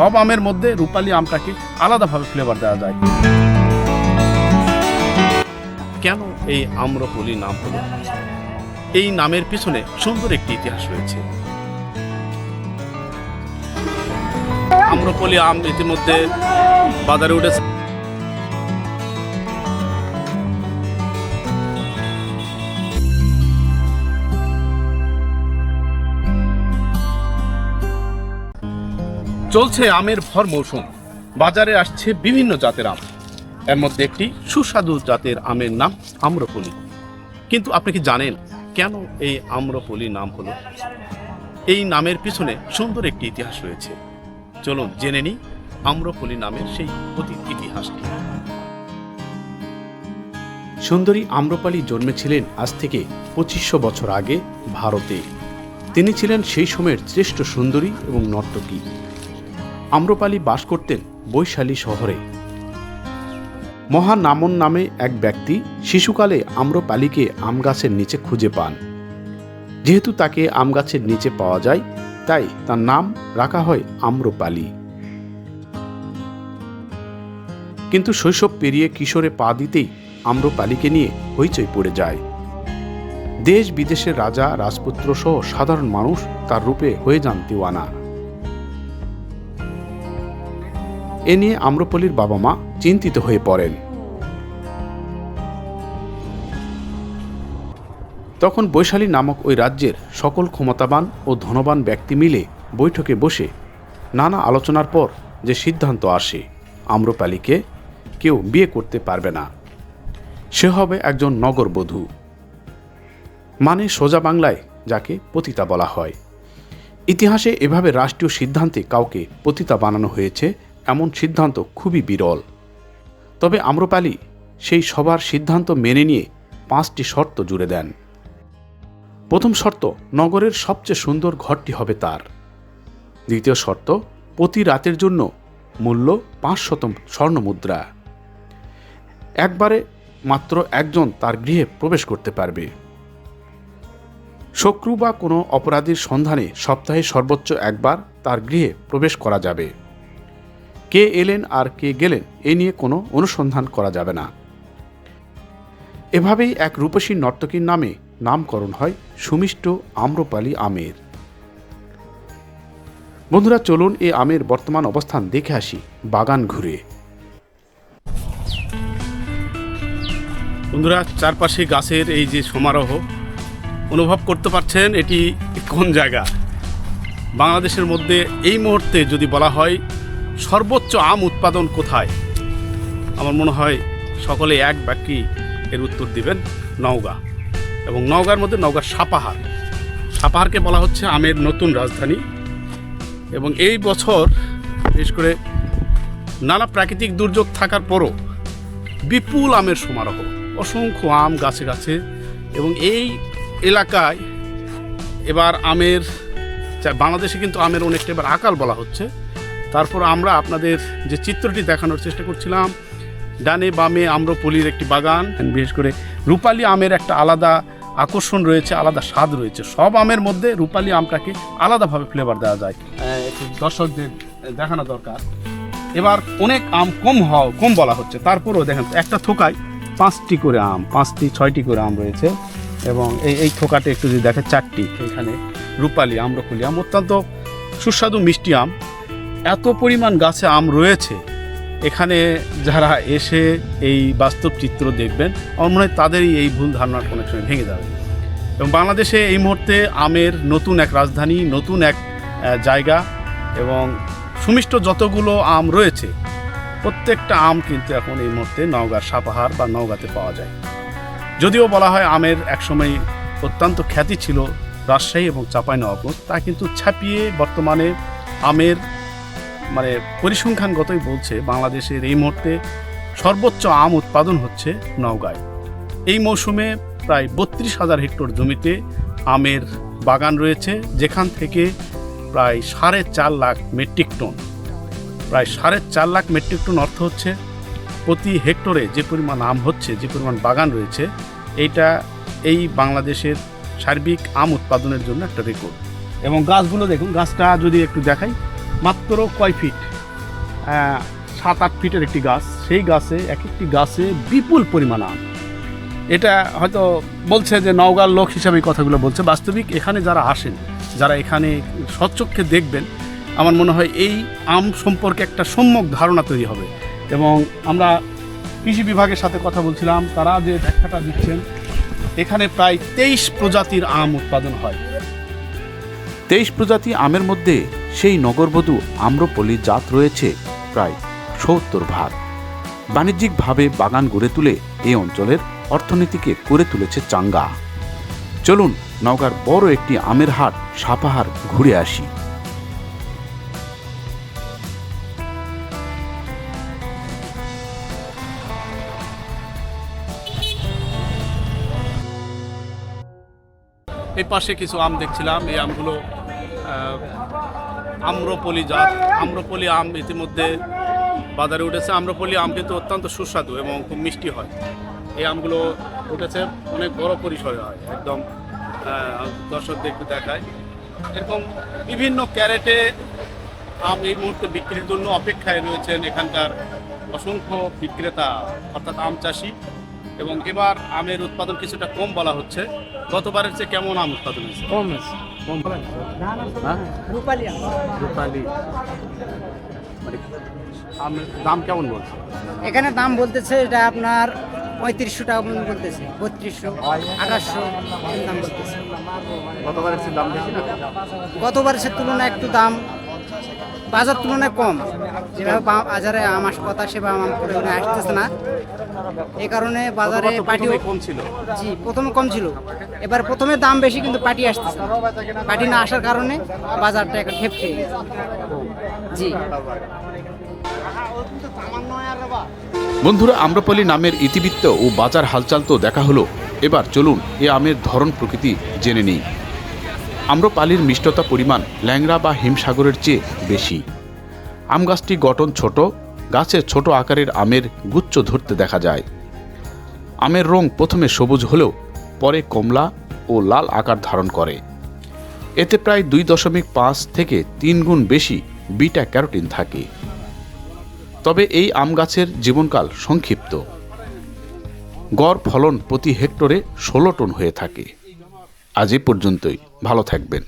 সব আমের মধ্যে রূপালী আমটাকে আলাদাভাবে ফ্লেভার দেওয়া যায়। কেন এই আম্রপলি নাম হল? এই নামের পিছনে সুন্দর একটি ইতিহাস রয়েছে। আম্রপলি আম ইতিমধ্যে বাজারে উঠেছে। চলছে আমের ভর মৌসুম। বাজারে আসছে বিভিন্ন জাতের আম। এর মধ্যে একটি সুস্বাদু জাতের আমের নাম আম্রপলি। কিন্তু আপনি কি জানেন কেন এই আম্রপলি নাম হলো? এই নামের পিছনে সুন্দর একটি ইতিহাস রয়েছে। চলুন জেনে নিই আম্রপলি নামের সেই অতীত ইতিহাসটি। সুন্দরী আম্রপালি জন্মেছিলেন আজ থেকে পঁচিশশো বছর আগে ভারতে। তিনি ছিলেন সেই সময়ের শ্রেষ্ঠ সুন্দরী এবং নর্তকী। আম্রপালি বাস করতেন বৈশালী শহরে। মহানামন নামে এক ব্যক্তি শিশুকালে আম্রপালিকে আম গাছের নিচে খুঁজে পান। যেহেতু তাকে আম গাছের নিচে পাওয়া যায়, তাই তার নাম রাখা হয় আম্রপালি। কিন্তু শৈশব পেরিয়ে কিশোরে পা দিতেই আম্রপালিকে নিয়ে হইচই পড়ে যায়। দেশ বিদেশের রাজা, রাজপুত্র সহ সাধারণ মানুষ তার রূপে হয়ে যান দিওয়ানা। এ নিয়ে আম্রপলির বাবা মা চিন্তিত হয়ে পড়েন। তখন বৈশালী নামক ওই রাজ্যের সকল ক্ষমতাবান ও ধনবান ব্যক্তি মিলে বৈঠকে বসে নানা আলোচনার পর যে সিদ্ধান্ত আসে, আম্রপালিকে কেউ বিয়ে করতে পারবে না। সে হবে একজন নগরবধূ মানে সোজা বাংলায় যাকে পতিতা বলা হয়। ইতিহাসে এভাবে রাষ্ট্রীয় সিদ্ধান্তে কাউকে পতিতা বানানো হয়েছে এমন সিদ্ধান্ত খুবই বিরল। তবে আম্রপালি সেই সবার সিদ্ধান্ত মেনে নিয়ে পাঁচটি শর্ত জুড়ে দেন। প্রথম শর্ত, নগরের সবচেয়ে সুন্দর ঘরটি হবে তার। দ্বিতীয় শর্ত, প্রতি রাতের জন্য মূল্য পাঁচ শত স্বর্ণ মুদ্রা। একবারে মাত্র একজন তার গৃহে প্রবেশ করতে পারবে। শক্রু বা কোনো অপরাধীর সন্ধানে সপ্তাহে সর্বোচ্চ একবার তার গৃহে প্রবেশ করা যাবে। কে এলেন আর কে গেলেন এ নিয়ে কোনো অনুসন্ধান করা যাবে না। এভাবেই এক রূপসী নর্তকীর নামে নামকরণ হয় সুমিষ্ট আম্রপালি আমের। বন্ধুরা, চলুন এ আমের বর্তমান অবস্থান দেখে আসি বাগান ঘুরে। বন্ধুরা, চারপাশে গাছের এই যে সমারোহ, অনুভব করতে পারছেন এটি কোন জায়গা? বাংলাদেশের মধ্যে এই মুহূর্তে যদি বলা হয় সর্বোচ্চ আম উৎপাদন কোথায়? আমার মনে হয় সকলে এক বাক্যি এর উত্তর দিবেন, নওগাঁ। এবং নওগাঁর মধ্যে নওগাঁ সাপাহার। সাপাহারকে বলা হচ্ছে আমের নতুন রাজধানী। এবং এই বছর, বিশেষ করে নানা প্রাকৃতিক দুর্যোগ থাকার পরও বিপুল আমের সমারোহ। অসংখ্য আম গাছে গাছে। এবং এই এলাকায় এবার আমের বাংলাদেশে কিন্তু আমের অনেকটা এবার আকাল বলা হচ্ছে। তারপর আমরা আপনাদের যে চিত্রটি দেখানোর চেষ্টা করছিলাম, ডানে বামে আম্রপলির একটি বাগান বিশেষ করে রূপালী আমের একটা আলাদা আকর্ষণ রয়েছে, আলাদা স্বাদ রয়েছে। সব আমের মধ্যে রূপালী আমটাকে আলাদাভাবে ফ্লেভার দেওয়া যায়। দর্শকদের দেখানো দরকার। এবার অনেক আম কম হওয়া, কম বলা হচ্ছে। তারপরেও দেখেন, একটা থোকায় পাঁচটি করে আম, পাঁচটি, ছয়টি করে আম রয়েছে। এবং এই এই থোকাতে একটু যদি দেখে চারটি এখানে রূপালী আম্রকুলি আম। অত্যন্ত সুস্বাদু মিষ্টি আম। এত পরিমাণ গাছে আম রয়েছে, এখানে যারা এসে এই বাস্তব চিত্র দেখবেন, আমার মনে হয় তাদেরই এই ভুল ধারণাটা অনেক সময় ভেঙে যাবে। এবং বাংলাদেশে এই মুহূর্তে আমের নতুন এক রাজধানী, নতুন এক জায়গা এবং সুমিষ্ট যতগুলো আম রয়েছে, প্রত্যেকটা আম কিন্তু এখন এই মুহূর্তে নওগাঁর সাপাহার বা নওগাঁতে পাওয়া যায়। যদিও বলা হয় আমের একসময় অত্যন্ত খ্যাতি ছিল রাজশাহী এবং চাঁপাইনবাবগঞ্জ, তা কিন্তু ছাপিয়ে বর্তমানে আমের মানে পরিসংখ্যানগতই বলছে, বাংলাদেশের এই মুহূর্তে সর্বোচ্চ আম উৎপাদন হচ্ছে নওগাঁয়। এই মৌসুমে প্রায় বত্রিশ হাজার হেক্টর জমিতে আমের বাগান রয়েছে, যেখান থেকে প্রায় সাড়ে চার লাখ মেট্রিক টন। প্রায় সাড়ে চার লাখ মেট্রিক টন অর্থ হচ্ছে প্রতি হেক্টরে যে পরিমাণ আম হচ্ছে, যে পরিমাণ বাগান রয়েছে, এইটা এই বাংলাদেশের সার্বিক আম উৎপাদনের জন্য একটা রেকর্ড এবং গাছগুলো দেখুন, গাছটা যদি একটু দেখাই মাত্র কয় ফিট সাত, আট ফিটের একটি গাছ। সেই গাছে, এক একটি গাছে বিপুল পরিমাণ আম। এটা হয়তো বলছে যে নওগাঁর লোক হিসাবে এই কথাগুলো বলছে। বাস্তবিক এখানে যারা আসেন, যারা এখানে সচক্ষে দেখবেন, আমার মনে হয় এই আম সম্পর্কে একটা সম্যক ধারণা তৈরি হবে। এবং আমরা কৃষি বিভাগের সাথে কথা বলছিলাম, তারা যে ব্যাখ্যাটা দিচ্ছেন, এখানে প্রায় তেইশ প্রজাতির আম উৎপাদন হয়। তেইশ প্রজাতি আমের মধ্যে সেই নগরবধূ আম্রপলি জাত রয়েছে প্রায় সত্তর ভাগ। বাণিজ্যিকভাবে বাগান গড়ে তুলে এই অঞ্চলের অর্থনীতিকে করে তুলেছে চাঙ্গা। চলুন নওগাঁর বড় একটি আমের হাট সাপাহার ঘুরে আসি। এই পাশে কিছু আম দেখছিলাম। এই আমগুলো আম্রপলি জাত। আম্রপলি আম ইতিমধ্যে বাজারে উঠেছে। আম্রপলি আম কিন্তু অত্যন্ত সুস্বাদু এবং খুব মিষ্টি হয়। এই আমগুলো উঠেছে অনেক বড় পরিসরে হয়, একদম দর্শকদের একটু দেখায়। এরকম বিভিন্ন ক্যারেটে আম এই মুহূর্তে বিক্রির জন্য অপেক্ষায় রয়েছেন এখানকার অসংখ্য বিক্রেতা, অর্থাৎ আম চাষি। এবং এবার আমের উৎপাদন কিছুটা কম বলা হচ্ছে। গতবারের চেয়ে কেমন আম উৎপাদন হয়েছে? কম আছে কম হ্যাঁ রূপালি। রূপালি। মানে দাম কেমন বলছে? এখানে দাম বলতেছে এটা আপনার পঁয়ত্রিশশো টাকা বলতেছে বত্রিশশো আঠাশশো দাম বলতেছে। গতবারের দাম বেশি না? গতবারের তুলনায় একটু দাম বাজার তুলনায় কম। যেভাবে বাজারে আম আস কথা সেভাবে আম পরিমাণে আসতেছে না। এই কারণে বাজারে প্রথমে কম ছিল। জি প্রথমে কম ছিল। এবার প্রথমে দাম বেশি কিন্তু পাটি আসতেছে। পাটি না আসার কারণে বাজারটা একটা খেপ খেয়ে গেছে। জি। বন্ধুরা আম্রপলি নামের ইতিবৃত্ত ও বাজার হালচাল তো দেখা হলো। এবার চলুন এ আমের ধরন প্রকৃতি জেনে নিই। আম্রপালির মিষ্টতা পরিমাণ ল্যাংড়া বা হিমসাগরের চেয়ে বেশি। আম গাছটি গঠন ছোট, গাছের ছোট আকারের আমের গুচ্ছ ধরতে দেখা যায়। আমের রং প্রথমে সবুজ হলেও পরে কমলা ও লাল আকার ধারণ করে। এতে প্রায় দুই দশমিক পাঁচ থেকে তিন গুণ বেশি বিটা ক্যারোটিন থাকে। তবে এই আম গাছের জীবনকাল সংক্ষিপ্ত। গড় ফলন প্রতি হেক্টরে ষোলো টন হয়ে থাকে। আজ এ পর্যন্তই। ভালো থাকবেন।